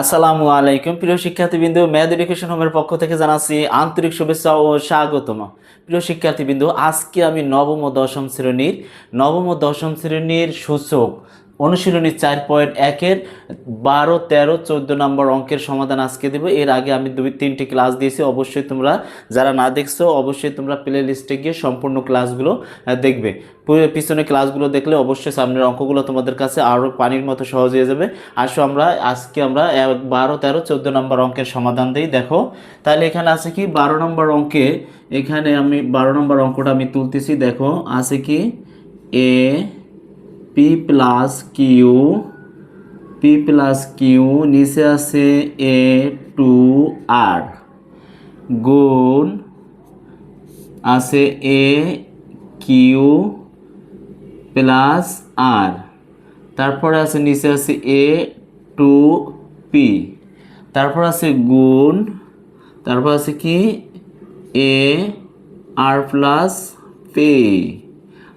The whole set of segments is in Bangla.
আসসালামু আলাইকুম। প্রিয় শিক্ষার্থীবৃন্দ, ম্যাথ এডুকেশন হোমের পক্ষ থেকে জানাচ্ছি আন্তরিক শুভেচ্ছা ও স্বাগতম। প্রিয় শিক্ষার্থীবৃন্দ, আজকে আমি নবম ও দশম শ্রেণির, নবম ও দশম শ্রেণির সূচক অনুশীলনী চার পয়েন্ট একের বারো, তেরো, চোদ্দ নম্বর অঙ্কের সমাধান আজকে দেবো। এর আগে আমি দুই, তিনটি ক্লাস দিয়েছি। অবশ্যই তোমরা যারা না দেখছ, অবশ্যই তোমরা প্লে লিস্টে গিয়ে সম্পূর্ণ ক্লাসগুলো দেখবে। পিছনে ক্লাসগুলো দেখলে অবশ্যই সামনের অঙ্কগুলো তোমাদের কাছে আরও পানির মতো সহজ হয়ে যাবে। আসো আমরা, আজকে আমরা বারো, তেরো, চোদ্দ নম্বর অঙ্কের সমাধান দিই। দেখো, তাহলে এখানে আছে কি? বারো নম্বর অঙ্কে, এখানে আমি বারো নম্বর অঙ্কটা আমি তুলতেছি। দেখো, আছে কি? A P plus Q P plus Q নিচে আছে এ টু আর গুণ আছে এ কিউ প্লাস আর তারপরে আছে নিচে আছে এ টু পি তারপর আছে গুণ, তারপর আছে কি? এ আর প্লাস পি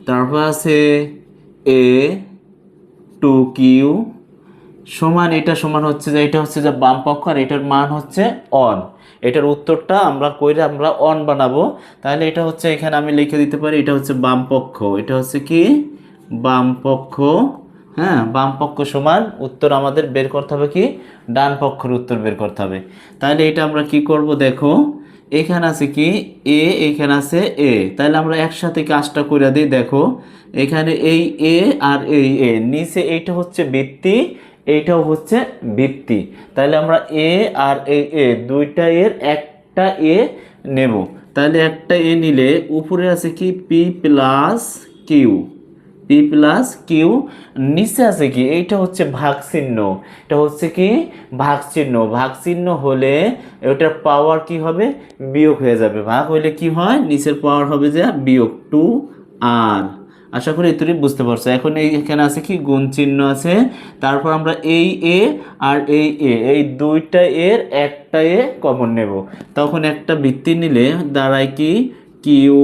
তারপর আছে এ টু কিউ সমান এটা সমান হচ্ছে যে, এটা হচ্ছে যে বাম পক্ষ আর এটার মান হচ্ছে অন এটার উত্তরটা আমরা কইরে আমরা অন বানাবো। তাহলে এটা হচ্ছে এখানে আমি লিখে দিতে পারি, এটা হচ্ছে বাম পক্ষ। এটা হচ্ছে কি? বাম পক্ষ হ্যাঁ বাম পক্ষ সমান। উত্তর আমাদের বের করতে হবে কি? ডান পক্ষের উত্তর বের করতে হবে। তাহলে এটা আমরা কি করব? দেখো এখানে আছে কি? এ, এখানে আছে এ। তাহলে আমরা একসাথে কাজটা করে দিই, দেখো। এখানে এই এ আর এই এ। নিচে এইটা হচ্ছে বৃত্তি এইটাও হচ্ছে বৃত্তি তাহলে আমরা এ আর এই এ, দুইটা এর একটা এ নেব। তাহলে একটা এ নিলে উপরে আছে কি? P plus Q. P plus Q নিচে আছে কি? এইটা হচ্ছে ভাগ চিহ্ন এটা হচ্ছে কি? ভাগ চিহ্ন ভাগ চিহ্ন হলে ওটার পাওয়ার কি হবে? বিয়োগ হয়ে যাবে। ভাগ হলে কি হয়? নিচের পাওয়ার হবে যে বিয়োগ টু আর আশা করি এতটুকু বুঝতে পারছ। এখন এখানে আছে কি? গুণ চিহ্ন আছে। তারপর আমরা এই এ আর এই এ এই দুইটা এর একটা এ কমন নেব। তখন একটা ভিত্তি নিলে দাঁড়ায় কি? কিউ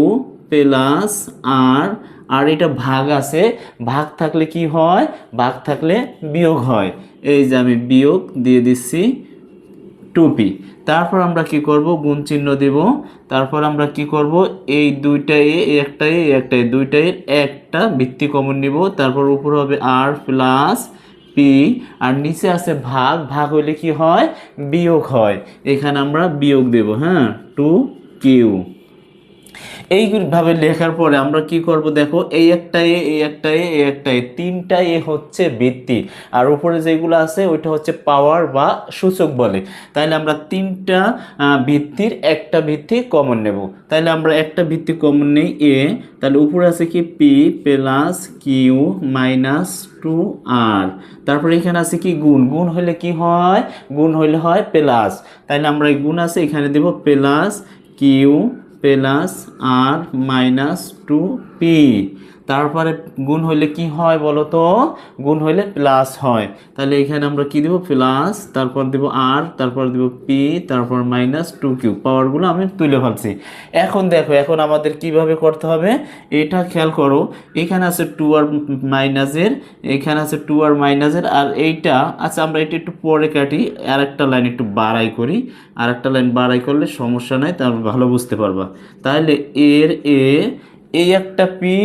প্লাস আর আর এটা ভাগ আছে, ভাগ থাকলে কি হয়? ভাগ থাকলে বিয়োগ হয়। এই যে আমি বিয়োগ দিয়ে দিচ্ছি টুপি তারপর আমরা কি করব? গুণ চিহ্ন দেব। তারপর আমরা কি করব? এই দুইটা এ একটা এ একটা এ, দুইটা এর একটা ভিত্তি কমন নিব। তারপর উপর হবে আর প্লাস পি আর নিচে আছে ভাগ। ভাগ হইলে কি হয়? বিয়োগ হয়। এখানে আমরা বিয়োগ দেব হ্যাঁ? টু কিউ এইভাবে লেখার পরে আমরা কি করব? দেখো, এই একটা এ, এই একটা এ, এই একটা এ, তিনটা এ হচ্ছে ভিত্তি। আর উপরে যেগুলো আছে, ওইটা হচ্ছে পাওয়ার বা সূচক বলে। তাহলে আমরা তিনটা ভিত্তির একটা ভিত্তি কমন নেব। তাহলে আমরা একটা ভিত্তি কমন নেই, এ। তাহলে উপরে আছে কি? P plus Q minus two R. তারপরে এখানে আছে কি? গুণ। গুণ হলে কি হয়? গুণ হলে হয় প্লাস। তাহলে আমরা এই গুণ আছে, এখানে দেব plus Q plus R minus two P তারপরে গুণ হইলে কি হয় বলো তো গুণ হইলে প্লাস হয়। তাহলে এখানে আমরা কি দেব? প্লাস তারপর দেব আর তারপর দেব পি তারপর মাইনাস টু কিউ পাওয়ারগুলো আমি তুলে ফেলছি। এখন দেখো, এখন আমাদের কীভাবে করতে হবে? এটা খেয়াল করো, এখানে আছে টু আর মাইনাসের এখানে আছে টু আর মাইনাসের আর এইটা আচ্ছা আমরা এটা একটু পরে কাটি আর একটা লাইন একটু বাড়াই করি। আর একটা লাইন বাড়াই করলে সমস্যা নাই তার ভালো বুঝতে পারবা। তাহলে এর এ এই একটা পি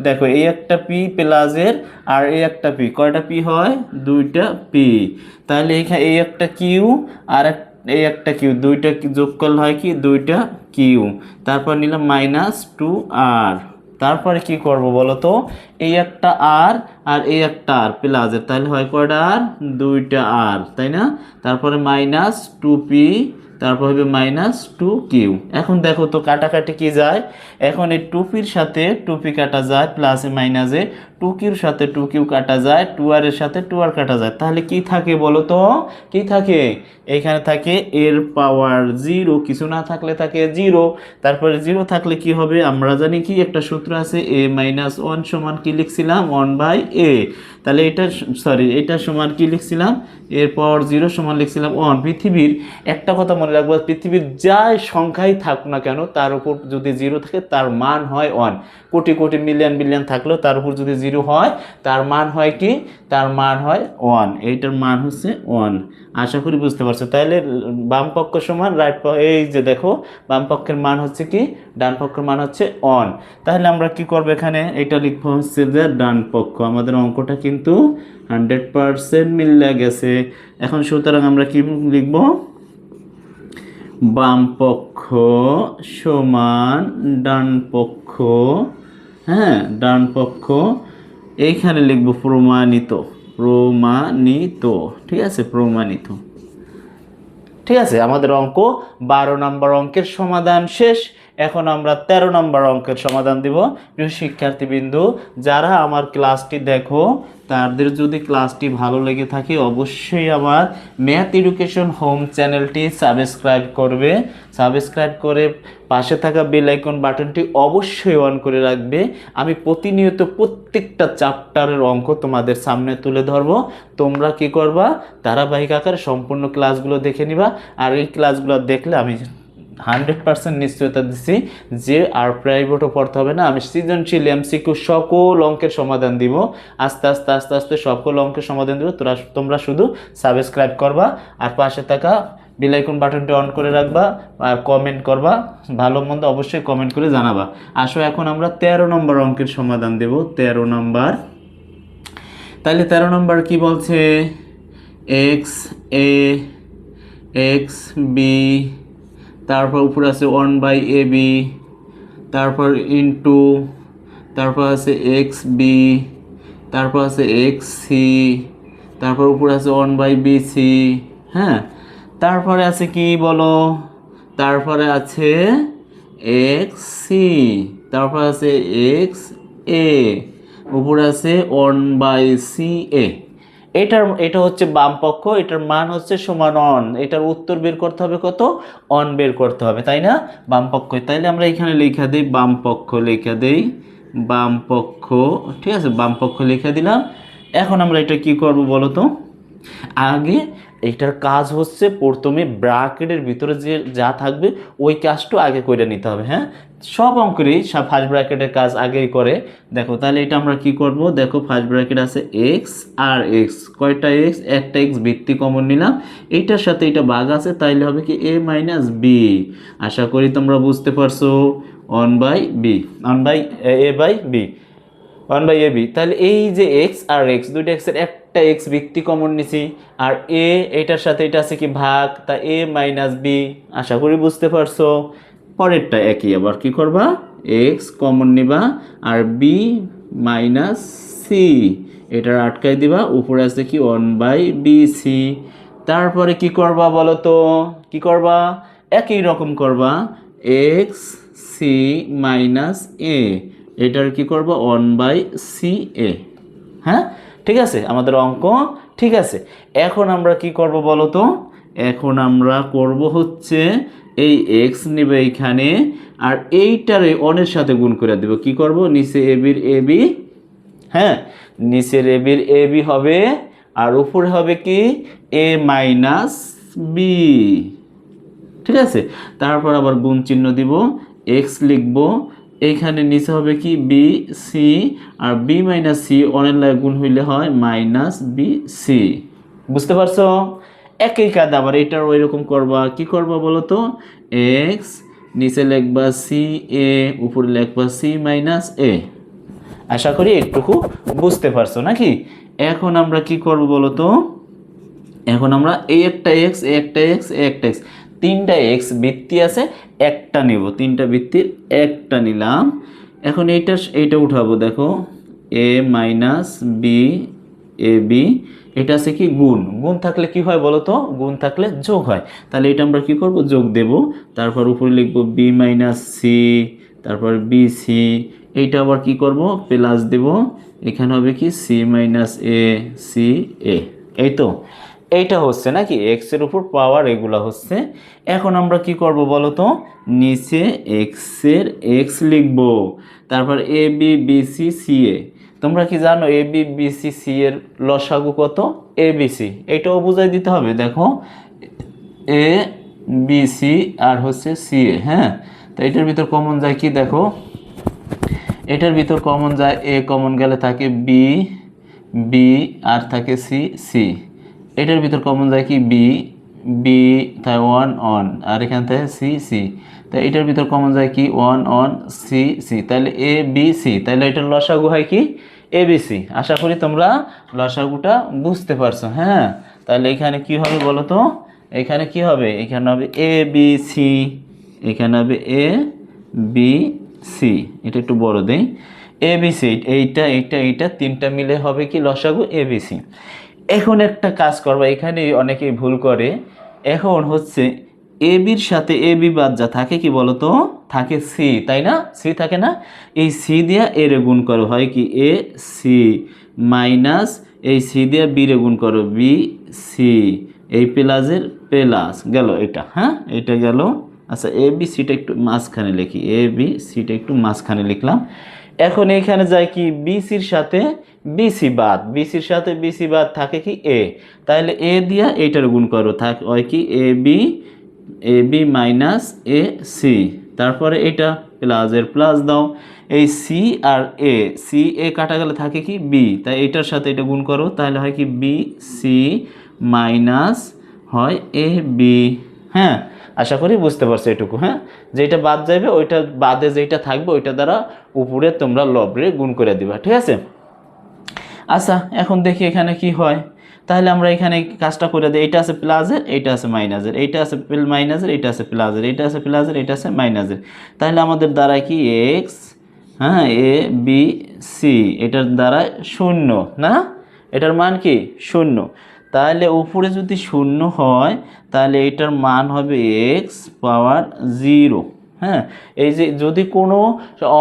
দেখো এই একটা পি প্লাসের আর এই একটা পি কয়টা পি হয়? দুইটা পি তাহলে এখানে এই একটা কিউ আর এই একটা কিউ দুইটা যোগ করলে হয় কি? দুইটা কিউ তারপর নিলাম মাইনাস টু আর তারপরে কি করব বলো তো? এই একটা আর আর এই একটা আর প্লাসের তাহলে হয় কয়টা আর দুইটা আর তাই না? তারপরে মাইনাস টু পি তারপর হবে মাইনাস টু কিউ এখন দেখো তো কাটাকাটি কি যায়? এখন এই টুপির সাথে টুপি কাটা যায় প্লাসে মাইনাসে টু কিউর সাথে টু কিউ কাটা যায় টু আর এর সাথে টু আর কাটা যায়। তাহলে কি থাকে বলো তো? কি থাকে? এখানে থাকে এর পাওয়ার জিরো, কিছু না থাকলে থাকে জিরো। তারপরে জিরো থাকলে কি হবে? আমরা জানি কি একটা সূত্র আছে, এ মাইনাস ওয়ান সমান কি লিখছিলাম? One by A. তাহলে এটা সরি, এটা সমান কি লিখছিলাম? এর পাওয়ার জিরো সমান লিখছিলাম ওয়ান। পৃথিবীর, একটা কথা মনে রাখব, পৃথিবীর যাই সংখ্যাই থাক না কেন, তার উপর যদি জিরো থাকে, তার মান হয় one. Crore crore million billion থাকলেও তার উপর যদি জিরো হয়, তার মান হয় কি? তার মান হয় ওয়ান এইটার মান হচ্ছে ওয়ান আশা করি বুঝতে পারছ। তাহলে বাম পক্ষ সমান রাইট এই যে দেখো, বাম পক্ষের মান হচ্ছে কি? ডান পক্ষের মান হচ্ছে অন তাহলে আমরা কি করব এখানে? এটা লিখব হচ্ছে যে ডান পক্ষ। আমাদের অঙ্কটা কিন্তু হান্ড্রেড পারসেন্ট মিলে গেছে। এখন সুতরাং আমরা কি লিখব? বাম পক্ষ সমান ডান পক্ষ হ্যাঁ ডান পক্ষ এইখানে লিখব প্রমাণিত প্রমাণিত, ঠিক আছে? প্রমাণিত। ঠিক আছে? আমাদের অঙ্ক বারো নম্বর অঙ্কের সমাধান শেষ। এখন আমরা ১৩ নম্বর অঙ্কের সমাধান দিব। প্রিয় শিক্ষার্থীবৃন্দু, যারা আমার ক্লাসটি দেখো, তাদের যদি ক্লাসটি ভালো লেগে থাকে, অবশ্যই আমার ম্যাথ এডুকেশন হোম চ্যানেলটি সাবস্ক্রাইব করবে। সাবস্ক্রাইব করে পাশে থাকা বেল আইকন বাটনটি অবশ্যই অন করে রাখবে। আমি প্রতিনিয়ত প্রত্যেকটা চ্যাপ্টারের অঙ্ক তোমাদের সামনে তুলে ধরবো। তোমরা কি করবা? ধারাবাহিক আকারে সম্পূর্ণ ক্লাসগুলো দেখে নিবা। আর এই ক্লাসগুলো দেখলে আমি হান্ড্রেড পার্সেন্ট নিশ্চয়তা দিচ্ছি যে আর প্রাইভেটও পড়তে হবে না। আমি সৃজনশীল এমসিকিউ সকল অঙ্কের সমাধান দিব। আস্তে আস্তে আস্তে আস্তে সকল অঙ্কের সমাধান দিব। তোরা তোমরা শুধু সাবস্ক্রাইব করবা আর পাশে থাকা বেলাইকন বাটনটি অন করে রাখবা আর কমেন্ট করবা। ভালো মন্দ অবশ্যই কমেন্ট করে জানাবা। আসো, এখন আমরা তেরো নম্বর অঙ্কের সমাধান দেব। তেরো নম্বর। তাহলে তেরো নম্বর কি বলছে? এক্স, এ, এক্স, বি তারপর উপরে আছে ওয়ান বাই এ বি তারপর ইন্টু তারপর আছে এক্স বি তারপর আছে এক্স সি তারপর উপরে আছে ওয়ান বাই বি সি হ্যাঁ? তারপরে আছে কি বলো? তারপরে আছে এক্স সি তারপর আছে এক্স এ উপরে আছে ওয়ান বাই সি এ এটার, এটা হচ্ছে বাম পক্ষ, এটার মান হচ্ছে সমান অন এটার উত্তর বের করতে হবে কত? অন বের করতে হবে, তাই না? বাম পক্ষ। তাইলে আমরা এখানে লেখা দিই বাম পক্ষ, লেখা দিই বাম পক্ষ। ঠিক আছে, বাম পক্ষ লেখা দিলাম। এখন আমরা এটা কি করব বলো তো? আগে এটার কাজ হচ্ছে প্রথমে ব্রাকেটের ভিতরে যে যা থাকবে, ওই কাজটা আগে করে নিতে হবে হ্যাঁ? সব অঙ্কেরই ফার্স্ট ব্র্যাকেটের কাজ আগেই করে। দেখো, তাহলে এটা আমরা কি করব? দেখো ফার্স্ট ব্র্যাকেট আছে এক্স আর এক্স কয়টা এক্স একটা এক্স ভিত্তি কমন নিলাম। এইটার সাথে এটা বাঘ আছে, তাইলে হবে কি এ মাইনাস বি আশা করি তোমরা বুঝতে পারছ। One by B one by A by B one by A B. তাহলে এই যে এক্স আর এক্স দুইটা এক্সের একটা এক্স ভিত্তি কমন নিছি। আর এ এটার সাথে এটা আছে কি ভাগ? তা এ মাইনাস বি আশা করি বুঝতে পারছ। পরেরটা একই, আবার কি করবা? এক্স কমন নিবা, আর বি মাইনাস সি এটার আটকাই দিবা। উপরে আছে কি ওয়ান বাই বি সি তারপরে কি করবা বলো তো? কি করবা? একই রকম করবা। এক্স সি মাইনাস এ এটার কি করব? ওয়ান বাই সি এ হ্যাঁ? ঠিক আছে? আমাদের অঙ্ক ঠিক আছে। এখন আমরা কি করব বলো তো? এখন আমরা করব হচ্ছে এই এক্স নেবে এইখানে আর এইটারে অনের সাথে গুণ করে দেব। কি করব? নিচে এ বির এ বি হ্যাঁ? নিচের এ বির এ বি হবে আর উপরে হবে কি? এ মাইনাস বি ঠিক আছে? তারপর আবার গুণ চিহ্ন দিব। এক্স লিখব। এইখানে নিচে হবে কি? বি সি আর বি মাইনাস সি অনেক গুণ হইলে হয় মাইনাস বি সি বুঝতে পারছ? একই কাজ আবার এটার ওই রকম করবা। কি করবা বলো তো? এক্স নিচে লেখবা সি এ উপরে লেখবা সি মাইনাস এ আশা করি একটুকু বুঝতে পারছ নাকি? এখন আমরা কি করব বলো তো? এখন আমরা এই একটা এক্স একটা এক্স একটা এক্স তিনটা এক্স বৃত্তি আছে, একটা নেব। তিনটা বৃত্তির একটা নিলাম। এখন এইটা এইটা উঠাবো, দেখো। A minus B A B এটা আছে কি? গুণ। গুণ থাকলে কি হয় বলো তো গুণ থাকলে যোগ হয়। তাহলে এটা আমরা কি করব? যোগ দেব। তারপর উপরে লিখব বি মাইনাস সি তারপর বি সি এইটা আবার কি করব? প্লাস দেব। এখানে হবে কি? C minus A C A এই তো? এইটা হচ্ছে নাকি এক্সের উপর পাওয়ার এগুলো হচ্ছে। এখন আমরা কি করব বলো তো নিচে এক্সের এক্স লিখব। তারপর A B B C C A তোমরা কি জানো A B B C C এর লসাগু কত? এ বি সি এটাও বুঝাই দিতে হবে, দেখো। এ বি সি আর হচ্ছে সি এ হ্যাঁ? তো এটার ভিতর কমন যায় কি, দেখো? এটার ভিতর কমন যায় এ কমন গেলে থাকে বি বি আর থাকে সি সি এটার ভিতর কমন যায় কি? বি বি তাই ওয়ান অন আর এখান থেকে সি সি তাই এটার ভিতর কমন যায় কি? ওয়ান অন সি সি তাহলে এ বি সি তাহলে এটার লসাগু হয় কি? এ বি সি আশা করি তোমরা লসাগুটা বুঝতে পারছ হ্যাঁ? তাহলে এখানে কি হবে বলো তো? এখানে কি হবে? এখানে হবে এ বি সি এখানে হবে এ বি সি এটা একটু বড় দেই। এ বি সি এইটা এইটা এইটা তিনটা মিলে হবে কি? লসাগু এ বি সি এখন একটা কাজ করবা এখানে অনেকেই ভুল করে। এখন হচ্ছে, এ বির সাথে এ বি বাদ যা, থাকে কি বলতো? থাকে সি, তাই না? সি থাকে না? এই সি দিয়া এ রে গুণ করো, হয় কি? এ, সি মাইনাস এই সি দিয়া বি রে গুণ করো, বি, সি। এই প্লাসের প্লাস গেল এটা হ্যাঁ? এটা গেল। আচ্ছা এ বি সিটা একটু মাঝখানে লিখি, এ বি সিটা একটু মাঝখানে লিখলাম। এখন এখানে যায় কি? বিসির সাথে বিসি বাদ। বিসির সাথে বিসি বাদ থাকে কি? এ তাহলে এ দিয়া এইটার গুণ করো। থাক, হয় কি? A B A B minus A C তারপরে এটা প্লাসের প্লাস দাও। এই সি আর এ সি এ কাটা গেলে থাকে কি? বি তাই এটার সাথে এটা গুণ করো। তাহলে হয় কি? বি সি মাইনাস হয় এ বি হ্যাঁ? আশা করি বুঝতে পারছ এটুকু হ্যাঁ? যেটা বাদ যাবে ওইটা বাদে যেটা থাকবে, ওইটা দ্বারা উপরে তোমরা লবরে গুণ করে দিবা, ঠিক আছে? আচ্ছা এখন দেখি এখানে কি হয়। তাহলে আমরা এখানে কাজটা করে দিই এটা আছে প্লাসের এইটা আছে মাইনাসের এইটা আছে মাইনাসের এইটা আছে প্লাসের এইটা আছে প্লাসের এইটা আছে মাইনাসের তাহলে আমাদের দ্বারা কি এক্স হ্যাঁ এ বি সি এটার দ্বারা শূন্য, না? এটার মান কি? শূন্য। তাহলে উপরে যদি শূন্য হয়, তাহলে এটার মান হবে এক্স পাওয়ার জিরো হ্যাঁ এই যে যদি কোনো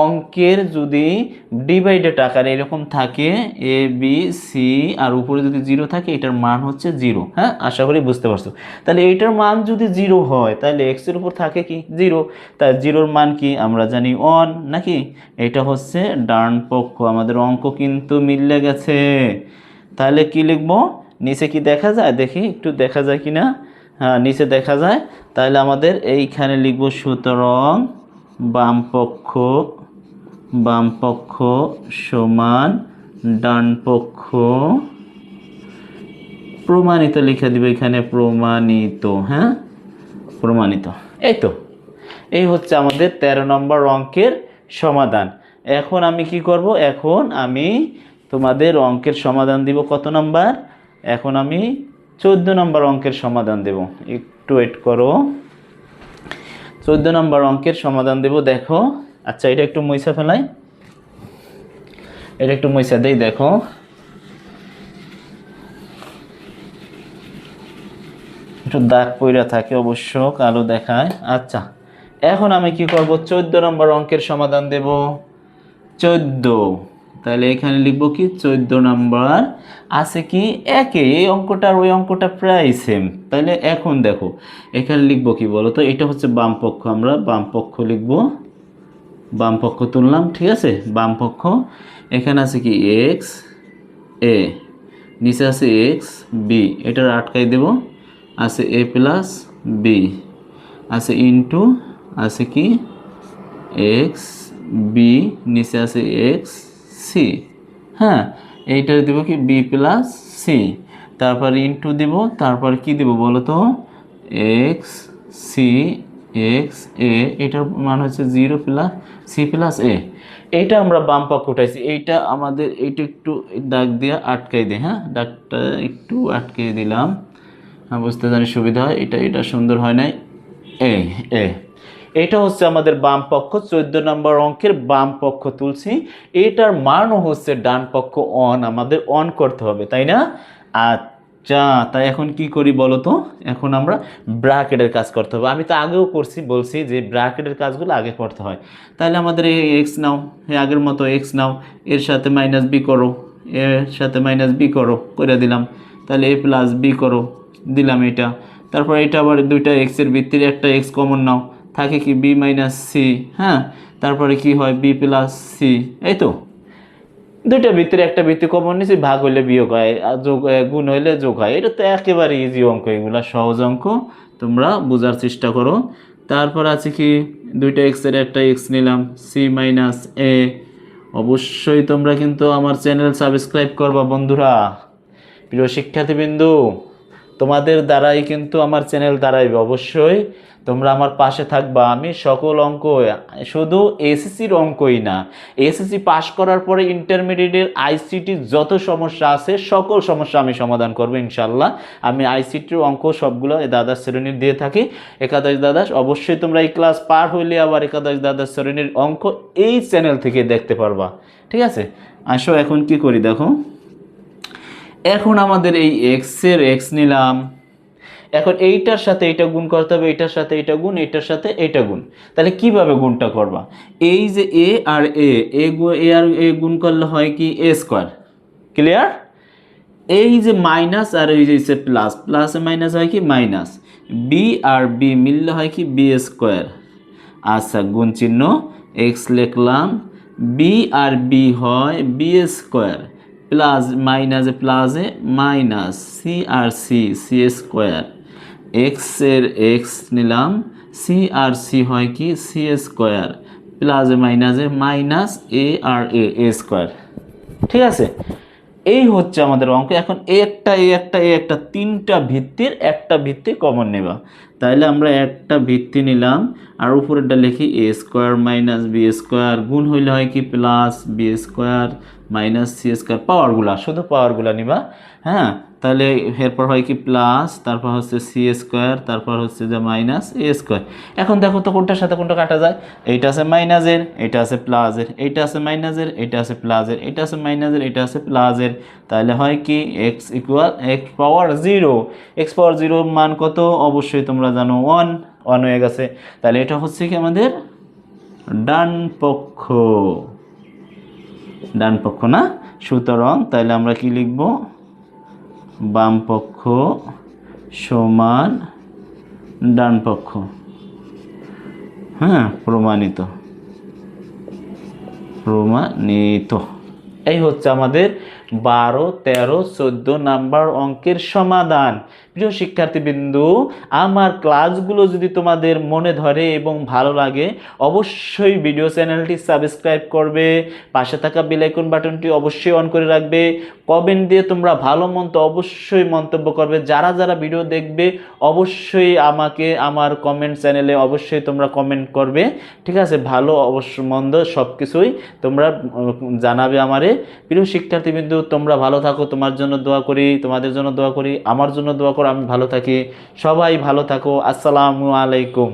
অঙ্কের যদি ডিভাইডেড আকারে এরকম থাকে এ বি সি আর উপরে যদি জিরো থাকে, এটার মান হচ্ছে জিরো হ্যাঁ আশা করি বুঝতে পারছ। তাহলে এটার মান যদি জিরো হয়, তাহলে এক্সের উপর থাকে কি? জিরো তাই জিরোর মান কি? আমরা জানি অন নাকি? এটা হচ্ছে ডান পক্ষ আমাদের অঙ্ক কিন্তু মিললে গেছে। তাহলে কি লিখব? নিচে কি দেখা যায়? দেখি, একটু দেখা যায় কি না হ্যাঁ নিচে দেখা যায়। তাহলে আমাদের এইখানে লিখব সুতরাং বাম পক্ষ বাম পক্ষ সমান ডান পক্ষ প্রমাণিত লিখে দিব এখানে প্রমাণিত হ্যাঁ? প্রমাণিত। এই তো। এই হচ্ছে আমাদের ১৩ নম্বর অঙ্কের সমাধান। এখন আমি কি করব? এখন আমি তোমাদের অঙ্কের সমাধান দিব কত নাম্বার? এখন আমি চোদ্দ নম্বর অঙ্কের সমাধান দেব। একটু ওয়েট করো। চোদ্দ নম্বর অঙ্কের সমাধান দেব, দেখো। আচ্ছা এটা একটু মইসা ফেলাই। এটা একটু মইসা দেই, দেখো। একটু দাগ পইরা থাকে অবশ্য, কালো দেখায়। আচ্ছা এখন আমি কি করব? চোদ্দ নম্বর অঙ্কের সমাধান দেব। চোদ্দ। তাহলে এখানে লিখব কি? চোদ্দ নম্বর। আছে কি? একে, এই অঙ্কটা আর ওই অঙ্কটা প্রায় সেম তাহলে এখন দেখো, এখানে লিখব কি বলো তো এটা হচ্ছে বাম পক্ষ, আমরা বাম পক্ষ লিখব। বাম পক্ষ তুললাম, ঠিক আছে? বাম পক্ষ। এখানে আছে কি? এক্স এ নিচে আছে এক্স বি এটার আটকাই দেব। আছে এ প্লাস বি আছে ইন্টু আছে কি? এক্স বি নিচে আছে এক্স সি হ্যাঁ এইটার দেবো কি বি প্লাস সি তারপর ইন্টু দিব, তারপর কি দিব বলো তো এক্স সি এক্স এ এটার মান হচ্ছে zero plus C plus A এইটা আমরা বাম পক্ষ উঠাইছি, এইটা আমাদের এইটা একটু দাগ দিয়ে আটকাই দিই হ্যাঁ? দাগটা একটু আটকে দিলাম। হ্যাঁ বুঝতে জানি সুবিধা হয়, এটা এটা সুন্দর হয় নাই। এ এ এটা হচ্ছে আমাদের বাম পক্ষ, চোদ্দ নম্বর অঙ্কের বাম পক্ষ তুলছি। এটার মানও হচ্ছে ডান পক্ষ অন আমাদের অন করতে হবে, তাই না? আচ্ছা তাই এখন কি করি বলো তো? এখন আমরা ব্র্যাকেটের কাজ করতে হবে। আমি তো আগেও করছি, বলছি যে ব্র্যাকেটের কাজগুলো আগে করতে হয়। তাহলে আমাদের এই এক্স নাও আগের মতো এক্স নাও, এর সাথে মাইনাস বি করো, এর সাথে মাইনাস বি করো, করে দিলাম। তাহলে এ প্লাস বি করো, দিলাম এটা। তারপর এটা আবার দুইটা এক্সের ভিত্তির একটা এক্স কমন নাও। থাকে কি বি মাইনাস সি হ্যাঁ? তারপরে কি হয় বি প্লাস সি এই তো? দুইটা ভিতরে একটা ভিত্তি কমন নিয়েছি ভাগ হইলে বিয়োগ হয়, আর যোগ গুণ হইলে যোগ হয়। এটা তো একেবারে ইজি অঙ্ক, এগুলা সহজ অঙ্ক। তোমরা বোঝার চেষ্টা করো। তারপর আছে কি, দুইটা এক্সের একটা এক্স নিলাম সি মাইনাস এ অবশ্যই তোমরা কিন্তু আমার চ্যানেল সাবস্ক্রাইব করবা, বন্ধুরা। প্রিয় শিক্ষার্থীবৃন্দু তোমাদের দ্বারাই কিন্তু আমার চ্যানেল দাঁড়াইবে, অবশ্যই। তোমরা আমার পাশে থাকবা। আমি সকল অঙ্ক, শুধু এসএসসির অঙ্কই না এসএসসি পাশ করার পরে ইন্টারমিডিয়েটের আইসিটির যত সমস্যা আছে, সকল সমস্যা আমি সমাধান করব ইনশাল্লাহ আমি আইসিটির অঙ্ক সবগুলো দ্বাদশ শ্রেণির দিয়ে থাকি। একাদশ দ্বাদশ, অবশ্যই তোমরা এই ক্লাস পার হইলে আবার একাদশ দ্বাদশ শ্রেণির অঙ্ক এই চ্যানেল থেকে দেখতে পারবা। ঠিক আছে? আসো, এখন কি করি দেখো? এখন আমাদের এই এক্সের এক্স নিলাম। এখন এইটার সাথে এইটা গুণ করতে হবে, এইটার সাথে এইটা গুণ, এইটার সাথে এইটা গুণ। তাহলে কীভাবে গুণটা করবা? এই যে এ আর এ এ আর এ গুণ করলে হয় কি? এ স্কোয়ার ক্লিয়ার এই যে মাইনাস আর এই যে প্লাস প্লাসে মাইনাস হয় কি? মাইনাস বি আর বি মিললে হয় কি? বি স্কোয়ার আচ্ছা গুণ চিহ্ন এক্স লিখলাম। বি আর বি হয় বি স্কোয়ার প্লাস মাইনাসে প্লাসে মাইনাস সি আর সি সি স্কোয়ার এক্সের এক্স নিলাম সি আর সি হয় কি? সি স্কোয়ার প্লাসে মাইনাসে মাইনাস এ আর এ স্কোয়ার ঠিক আছে? এই হচ্ছে আমাদের অঙ্ক। এখন এ একটা এ একটা এ একটা, তিনটা ভিত্তির একটা ভিত্তি কমন নেবা। তাইলে আমরা একটা ভিত্তি নিলাম আর উপরেটা লিখি A square minus B square গুণ হইলে হয় কি plus B square minus C square পাওয়ারগুলা শুধু পাওয়ারগুলা নিবা। হ্যাঁ? তাহলে এরপর হয় কি প্লাস তারপর হচ্ছে সি স্কোয়ার তারপর হচ্ছে যে মাইনাস এ স্কোয়ার এখন দেখো তো কোনটার সাথে কোনটা কাটা যায়? এইটা আছে মাইনাসের এটা আছে প্লাসের এইটা আছে মাইনাসের এটা আছে প্লাসের এটা আছে মাইনাসের এটা আছে প্লাসের তাহলে হয় কি X equal X power zero X power zero মান কত? অবশ্যই তোমরা জানো ওয়ান ওয়ান হয়ে গেছে। তাহলে এটা হচ্ছে কি আমাদের ডান পক্ষ। ডান পক্ষ না? সুতরাং তাহলে আমরা কি লিখব? বাম পক্ষ সমান ডান পক্ষ হ্যাঁ প্রমাণিত। প্রমাণিত। এই হচ্ছে আমাদের বারো, তেরো, চোদ্দ নাম্বার অঙ্কের সমাধান। প্রিয় শিক্ষার্থীবৃন্দু, আমার ক্লাসগুলো যদি তোমাদের মনে ধরে এবং ভালো লাগে, অবশ্যই ভিডিও চ্যানেলটি সাবস্ক্রাইব করবে, পাশে থাকা বেলাইকন বাটনটি অবশ্যই অন করে রাখবে কমেন্ট দিয়ে তোমরা ভালো মন্দ অবশ্যই মন্তব্য করবে, যারা যারা ভিডিও দেখবে, অবশ্যই আমাকে, আমার কমেন্ট চ্যানেলে অবশ্যই তোমরা কমেন্ট করবে, ঠিক আছে? ভালো, অবশ্য মন্দ সব কিছুই তোমরা জানাবে আমারে। প্রিয় শিক্ষার্থীবৃন্দু, তোমরা ভালো থাকো, তোমার জন্য দোয়া করি, তোমাদের জন্য দোয়া করি, আমার জন্য দোয়া করো আমি ভালো থাকি। সবাই ভালো থাকো। আসসালামু আলাইকুম।